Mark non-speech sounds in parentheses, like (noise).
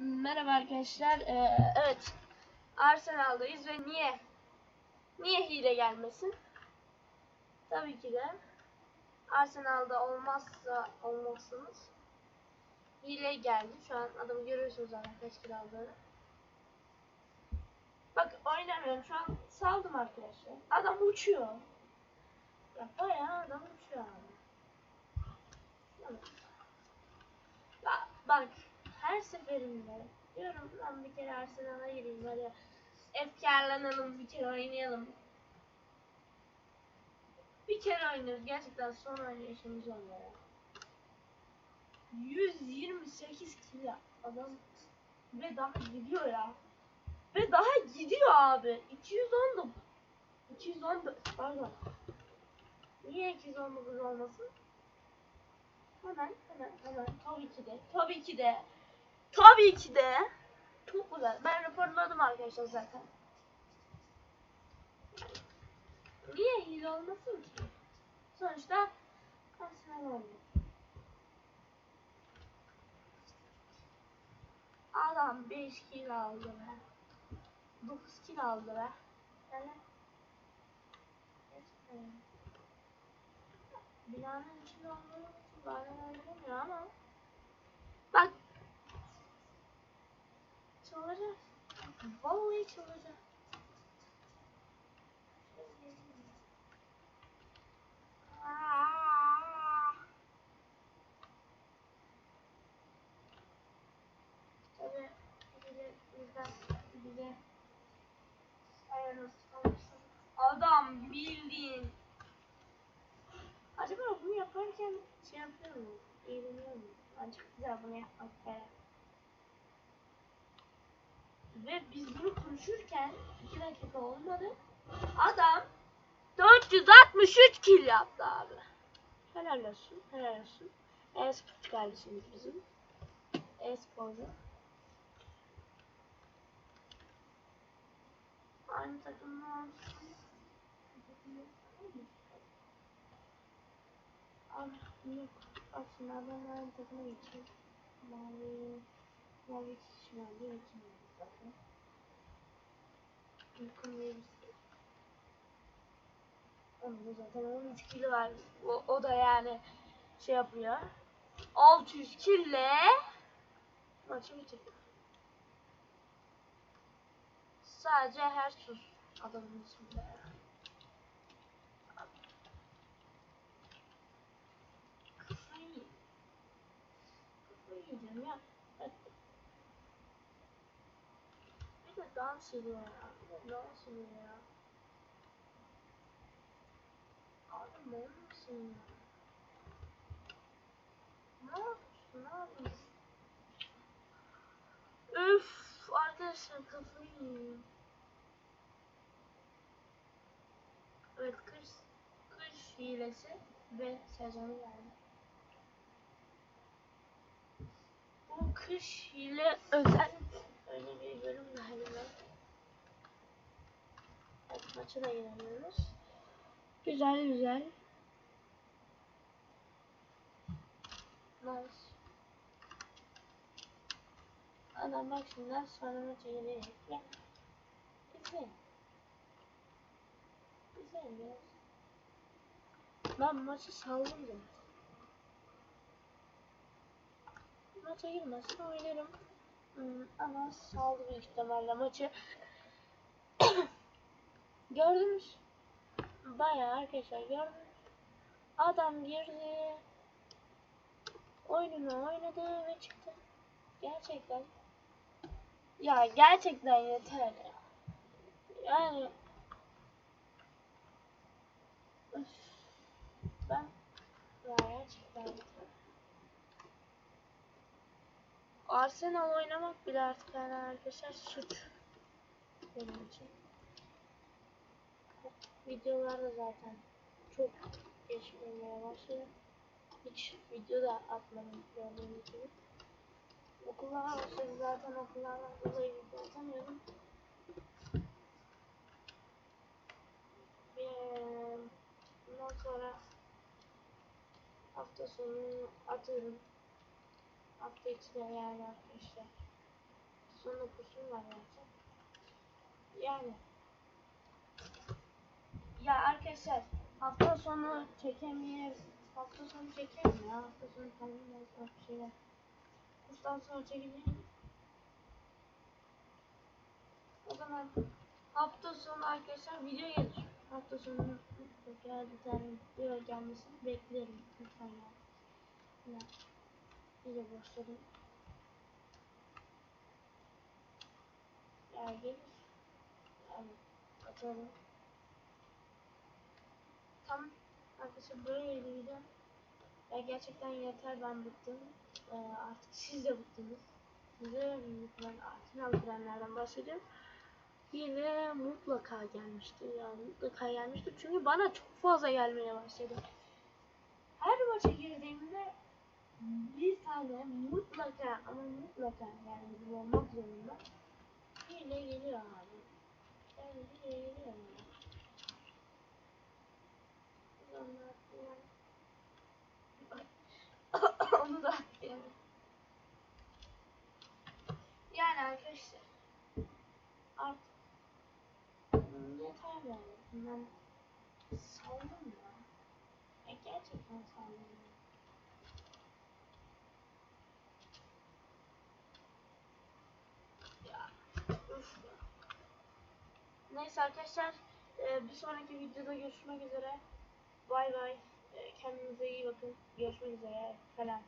Merhaba arkadaşlar. Ee, evet. Arsenal'dayız ve niye? Niye hile gelmesin? Tabii ki de Arsenal'da olmazsa olmazsınız. Hile geldi. Şu an adamı görüyorsunuz zaten kaç kilo. Bak oynamıyorum. Şu an saldım arkadaşlar. Adam uçuyor. Ya bayağı adam uçuyor abi. Evet. Bak, bak seferinde diyorum lan bir kere Arsenal'a gireyim hadi efkarlanalım bir kere oynayalım. Bir kere oynuyoruz gerçekten son oynayışımız oluyor. ya. 128 kilo adam ve daha gidiyor ya. Ve daha gidiyor abi. 219 214 pardon. Niye 219 olmasın? Hemen hemen hemen tabii ki de tabii ki de tabii ki de çok güzel. Ben raporladım arkadaşlar zaten. Niye hile olmasın ki? Sonuçta Arsenal oynuyor. Adam 5 kilo aldı be. 9 kilo aldı be. Gerçekten. Binanın içinde olmalı bazen oynamıyor ama bak çalacak. Vallahi çalacak. Adam bildiğin Acaba bunu yaparken şey yapıyor mu? Eğleniyor mu? Çok güzel bunu yapmak be. Ve biz bunu konuşurken 2 dakika olmadı. Adam 463 kill yaptı abi. Helal olsun, helal olsun. E-spor kardeşimiz bizim. E-sporcu. Aynı takımda Abi yok. Aslında ben aynı takıma geçeyim. Mavi, mavi. Uykum diye bir şey. Onun da zaten 13 kilo var. O, o da yani şey yapıyor. 600 kille maçı bitirdi. Sadece her sus adamın isminde. Kafayı yiyeceğim ya. Dans ediyor ya. Dans ediyor ya. Abi ne yapıyorsun ya? Ne yapıyorsun? Yapıyorsun? Öf arkadaşlar kafayı yiyorum. Evet kış, kış hilesi ve sezonu geldi. Bu kış hile özel öyle bir bölüm galiba. Evet maça da giremiyoruz. Güzel güzel. Nice. Adam bak şimdi sonra maça girecek ya. İzleyin. İzleyin biraz. Ben maçı saldım zaten. Maça girmezse oynarım. Hmm, ama saldı büyük ihtimalle maçı. (coughs) Gördünüz. Bayağı arkadaşlar gördünüz. Adam girdi. Oyununu oynadı ve çıktı. Gerçekten. Ya gerçekten yeter ya. Yani Öf. ben ya gerçekten yeter. Arsenal oynamak bile artık yani arkadaşlar suç benim için. Videolar da zaten çok geç gelmeye başladı. Hiç video da atmadım gördüğünüz gibi. Okullar başladı zaten okullardan dolayı video atamıyorum. Bundan sonra hafta sonu atıyorum. Hafta de yani arkadaşlar. sonunda kursum var zaten. Yani. Ya arkadaşlar hafta sonu çekemeyiz. Hafta sonu çekelim ya. Hafta sonu kendim yapmak bir şeyler. Kurstan sonra çekebilirim. O zaman hafta sonu arkadaşlar video gelir. Hafta sonu mutlaka bir tane video gelmesini beklerim. Lütfen ya. Ya. İyice boşladım. Ya gelir. Yani atarım. Tam arkadaşlar böyleydi video. Ya gerçekten yeter ben bıktım. Ee, artık siz de bıktınız. Size lütfen altın aldıranlardan bahsediyorum. Yine mutlaka gelmiştir yani mutlaka gelmiştir çünkü bana çok fazla gelmeye başladı. Her maça girdiğimde bir tane mutlaka ama mutlaka yani bu olmak zorunda hile geliyor abi. Yani hile geliyor yani. Onu da atlayalım. Yani arkadaşlar artık yeter yani. Bundan saldım ya. ya gerçekten saldım. Ya, Neyse arkadaşlar e, bir sonraki videoda görüşmek üzere. Bay bay. E, Kendinize iyi bakın. Görüşmek üzere falan.